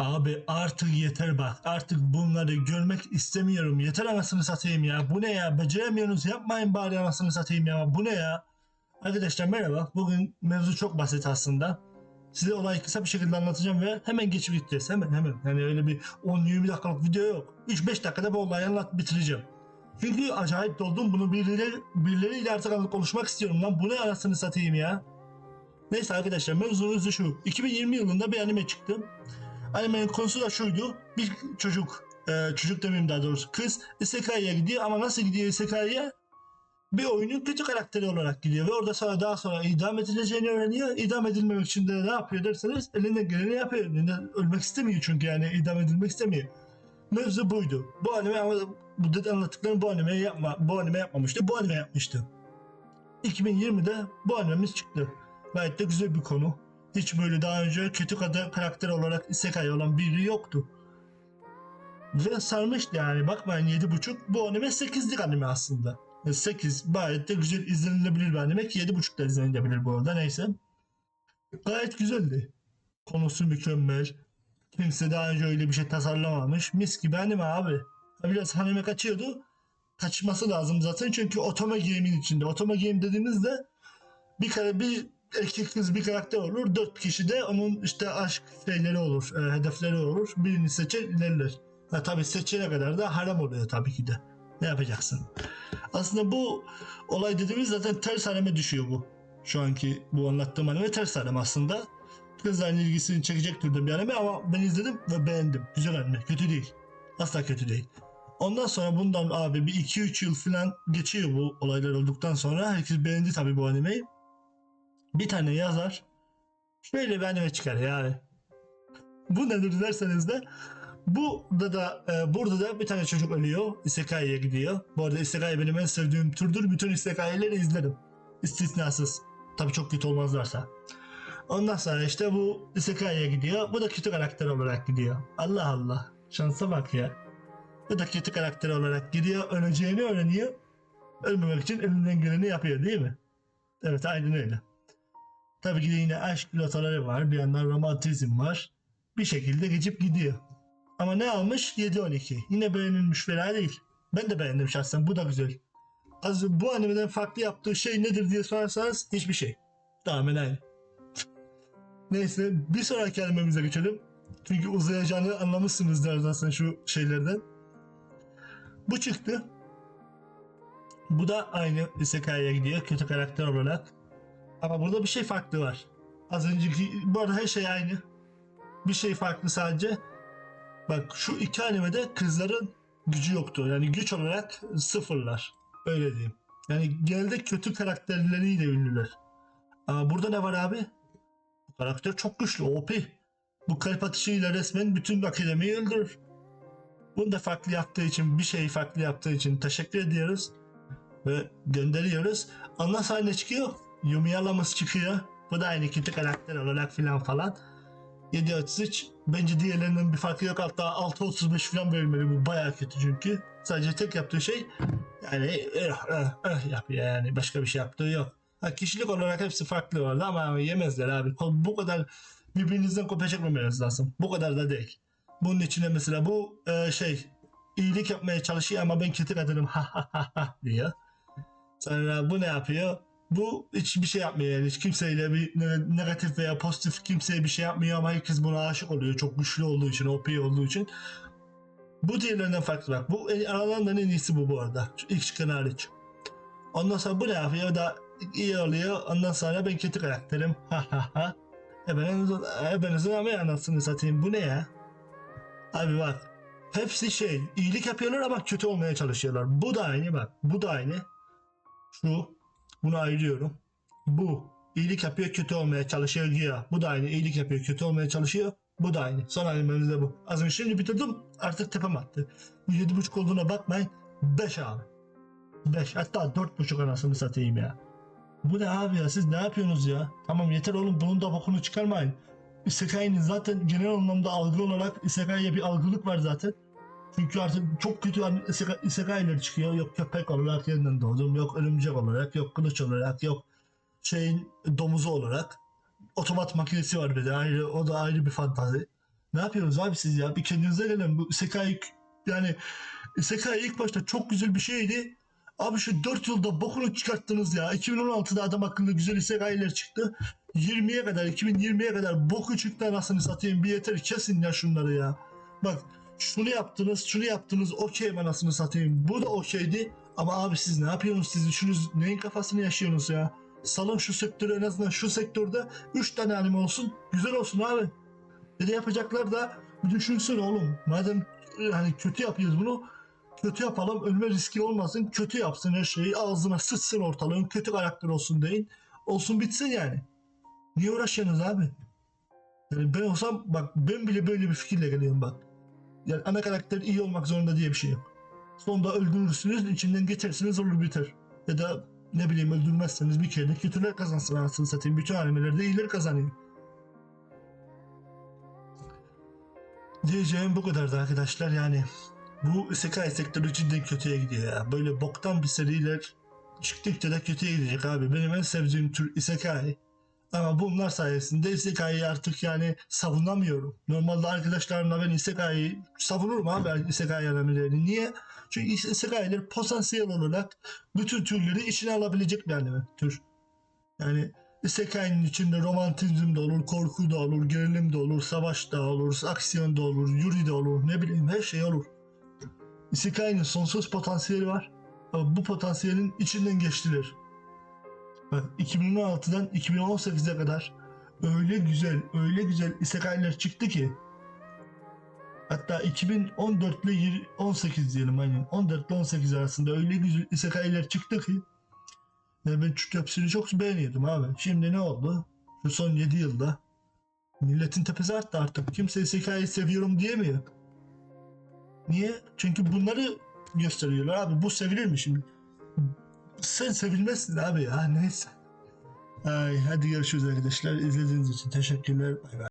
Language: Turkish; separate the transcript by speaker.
Speaker 1: Abi artık yeter bak. Artık bunları görmek istemiyorum. Yeter anasını satayım ya. Bu ne ya? Beceremiyorsunuz. Yapmayın bari anasını satayım ya. Bu ne ya? Arkadaşlar merhaba. Bugün mevzu çok basit aslında. Size olayı kısa bir şekilde anlatacağım ve hemen geçip gideceğiz. Hemen hemen. Yani öyle bir 10-20 dakikalık video yok. 3-5 dakikada bu olayı anlat bitireceğim. Çünkü acayip doldum. Bunu birileri, birileriyle artık konuşmak istiyorum lan. Bu ne anasını satayım ya. Neyse arkadaşlar mevzumuz da şu. 2020 yılında bir anime çıktı. Animenin konusu da şuydu. Bir çocuk, e, çocuk demeyeyim daha doğrusu kız Isekai'ye gidiyor ama nasıl gidiyor Isekai'ye? Bir oyunun kötü karakteri olarak gidiyor ve orada sonra daha sonra idam edileceğini öğreniyor. İdam edilmemek için de ne yapıyor derseniz elinden geleni yapıyor. Elinden ölmek istemiyor çünkü yani idam edilmek istemiyor. Mevzu buydu. Bu anime ama bu dedi anlattıklarım bu anime yapma, bu anime yapmamıştı. Bu anime yapmıştı. 2020'de bu animemiz çıktı. Gayet de güzel bir konu. Hiç böyle daha önce kötü kadar karakter olarak isekai olan biri yoktu. Ve sarmıştı yani bakmayın 7.5 bu anime 8'lik anime aslında. 8 gayet de güzel izlenilebilir bir anime ki 7.5 da izlenilebilir bu arada neyse. Gayet güzeldi. Konusu mükemmel. Kimse daha önce öyle bir şey tasarlamamış. Mis gibi anime abi. Biraz anime kaçıyordu. Kaçması lazım zaten çünkü otoma game'in içinde. Otoma game dediğimizde bir kare bir erkek kız bir karakter olur. Dört kişi de onun işte aşk şeyleri olur, e, hedefleri olur. Birini seçer ilerler. Ha, tabii seçene kadar da harem oluyor tabii ki de. Ne yapacaksın? Aslında bu olay dediğimiz zaten ters hareme düşüyor bu. Şu anki bu anlattığım anime ters harem aslında. Kızların ilgisini çekecek türde bir anime ama ben izledim ve beğendim. Güzel anime. Kötü değil. Asla kötü değil. Ondan sonra bundan abi bir 2-3 yıl falan geçiyor bu olaylar olduktan sonra. Herkes beğendi tabii bu animeyi bir tane yazar şöyle bir anime çıkar yani. Bu nedir derseniz de burada da e, burada da bir tane çocuk ölüyor. Isekai'ye gidiyor. Bu arada Isekai benim en sevdiğim türdür. Bütün Isekai'leri izlerim. İstisnasız. Tabii çok kötü olmazlarsa. Ondan sonra işte bu Isekai'ye gidiyor. Bu da kötü karakter olarak gidiyor. Allah Allah. Şansa bak ya. Bu da kötü karakter olarak gidiyor. Öleceğini öğreniyor. Ölmemek için elinden geleni yapıyor değil mi? Evet aynen öyle. Tabii ki de yine aşk pilotaları var. Bir yandan romantizm var. Bir şekilde geçip gidiyor. Ama ne almış? 7-12. Yine beğenilmiş fena değil. Ben de beğendim şahsen. Bu da güzel. Az bu animeden farklı yaptığı şey nedir diye sorarsanız hiçbir şey. Tamamen aynı. Neyse bir sonraki animemize geçelim. Çünkü uzayacağını anlamışsınızdır zaten şu şeylerden. Bu çıktı. Bu da aynı Isekai'ye gidiyor kötü karakter olarak. Ama burada bir şey farklı var. Az önceki bu arada her şey aynı. Bir şey farklı sadece. Bak şu iki animede kızların gücü yoktu. Yani güç olarak sıfırlar. Öyle diyeyim. Yani genelde kötü karakterleriyle ünlüler. Ama burada ne var abi? Bu karakter çok güçlü. OP. Bu kalp atışıyla resmen bütün akademiyi öldürür. Bunu da farklı yaptığı için, bir şeyi farklı yaptığı için teşekkür ediyoruz. Ve gönderiyoruz. Ondan sonra ne çıkıyor? Yumiyalaması çıkıyor. Bu da aynı kötü karakter olarak filan falan. 7.33 bence diğerlerinden bir farkı yok. Hatta 6.35 falan verilmeli. Bu bayağı kötü çünkü. Sadece tek yaptığı şey yani eh, eh, eh yapıyor yani. Başka bir şey yaptığı yok. Ha, kişilik olarak hepsi farklı orada ama yemezler abi. Bu kadar birbirinizden kopya çekmemeniz lazım. Bu kadar da değil. Bunun içine mesela bu e, şey iyilik yapmaya çalışıyor ama ben kötü kadınım ha ha ha diyor. Sonra bu ne yapıyor? Bu hiçbir şey yapmıyor yani. Hiç kimseyle bir ne- negatif veya pozitif kimseye bir şey yapmıyor ama herkes buna aşık oluyor. Çok güçlü olduğu için, OP olduğu için. Bu diğerlerinden farklı bak. Bu aralarından en iyisi bu bu arada. İlk çıkan hariç. Ondan sonra bu ne yapıyor? Da iyi oluyor. Ondan sonra ben kötü karakterim. Ha ha ha. Ebenizin, ebenizin ama anasını satayım. Bu ne ya? Abi bak. Hepsi şey. iyilik yapıyorlar ama kötü olmaya çalışıyorlar. Bu da aynı bak. Bu da aynı. Şu. Bunu ayırıyorum. Bu iyilik yapıyor kötü olmaya çalışıyor güya. Bu da aynı iyilik yapıyor kötü olmaya çalışıyor. Bu da aynı. Son halimimiz de bu. Az önce şimdi bitirdim. Artık tepem attı. Bu 7.5 olduğuna bakmayın. 5 abi. 5 hatta 4.5 anasını satayım ya. Bu ne abi ya siz ne yapıyorsunuz ya? Tamam yeter oğlum bunun da bokunu çıkarmayın. Isekai'nin zaten genel anlamda algı olarak Isekai'ye bir algılık var zaten. Çünkü artık çok kötü iseka- isekai'ler çıkıyor. Yok köpek olarak yeniden doğdum. Yok örümcek olarak. Yok kılıç olarak. Yok şeyin domuzu olarak. Otomat makinesi var bir de. Ayrı, o da ayrı bir fantazi. Ne yapıyorsunuz abi siz ya? Bir kendinize gelin. Bu Isekai yani Isekai ilk başta çok güzel bir şeydi. Abi şu 4 yılda bokunu çıkarttınız ya. 2016'da adam hakkında güzel Isekai'ler çıktı. 20'ye kadar 2020'ye kadar boku çıktı anasını satayım. Bir yeter kesin ya şunları ya. Bak şunu yaptınız şunu yaptınız okey anasını satayım. Bu da okeydi. Ama abi siz ne yapıyorsunuz? Siz üçünüz neyin kafasını yaşıyorsunuz ya? Salın şu sektörü en azından şu sektörde 3 tane anime olsun. Güzel olsun abi. Bir de yapacaklar da bir düşünsün oğlum. Madem e, hani kötü yapıyoruz bunu kötü yapalım ölme riski olmasın kötü yapsın her şeyi ağzına sıçsın ortalığın kötü karakter olsun deyin olsun bitsin yani niye uğraşıyorsunuz abi yani ben olsam bak ben bile böyle bir fikirle geliyorum bak yani ana karakter iyi olmak zorunda diye bir şey yok sonunda öldürürsünüz içinden geçersiniz olur biter ya da ne bileyim öldürmezseniz bir kere de kötüler kazansın anasını satayım bütün animelerde iyiler kazanıyor Diyeceğim bu kadardı arkadaşlar yani bu Isekai sektörü cidden kötüye gidiyor ya. Böyle boktan bir seriler çıktıkça da kötüye gidecek abi. Benim en sevdiğim tür Isekai. Ama bunlar sayesinde Isekai'yi artık yani savunamıyorum. Normalde arkadaşlarımla ben Isekai'yi savunurum abi Isekai animelerini. Niye? Çünkü Isekai'ler potansiyel olarak bütün türleri içine alabilecek bir anime tür. Yani Isekai'nin içinde romantizm de olur, korku da olur, gerilim de olur, savaş da olur, aksiyon da olur, yuri de olur, ne bileyim her şey olur. Isekai'nin sonsuz potansiyeli var. Ama bu potansiyelin içinden geçtiler. Bak 2016'dan 2018'e kadar öyle güzel, öyle güzel Isekai'ler çıktı ki hatta 2014 ile 20 18 diyelim aynen. 14 ile 18 arasında öyle güzel Isekai'ler çıktı ki yani ben Türk hepsini çok beğeniyordum abi. Şimdi ne oldu? Şu son 7 yılda milletin tepesi arttı artık. Kimse Isekai'yi seviyorum diyemiyor. Niye? Çünkü bunları gösteriyorlar abi. Bu sevilir mi şimdi? Sen sevilmezsin abi ya neyse. Ay, hadi görüşürüz arkadaşlar. İzlediğiniz için teşekkürler. Bay bay.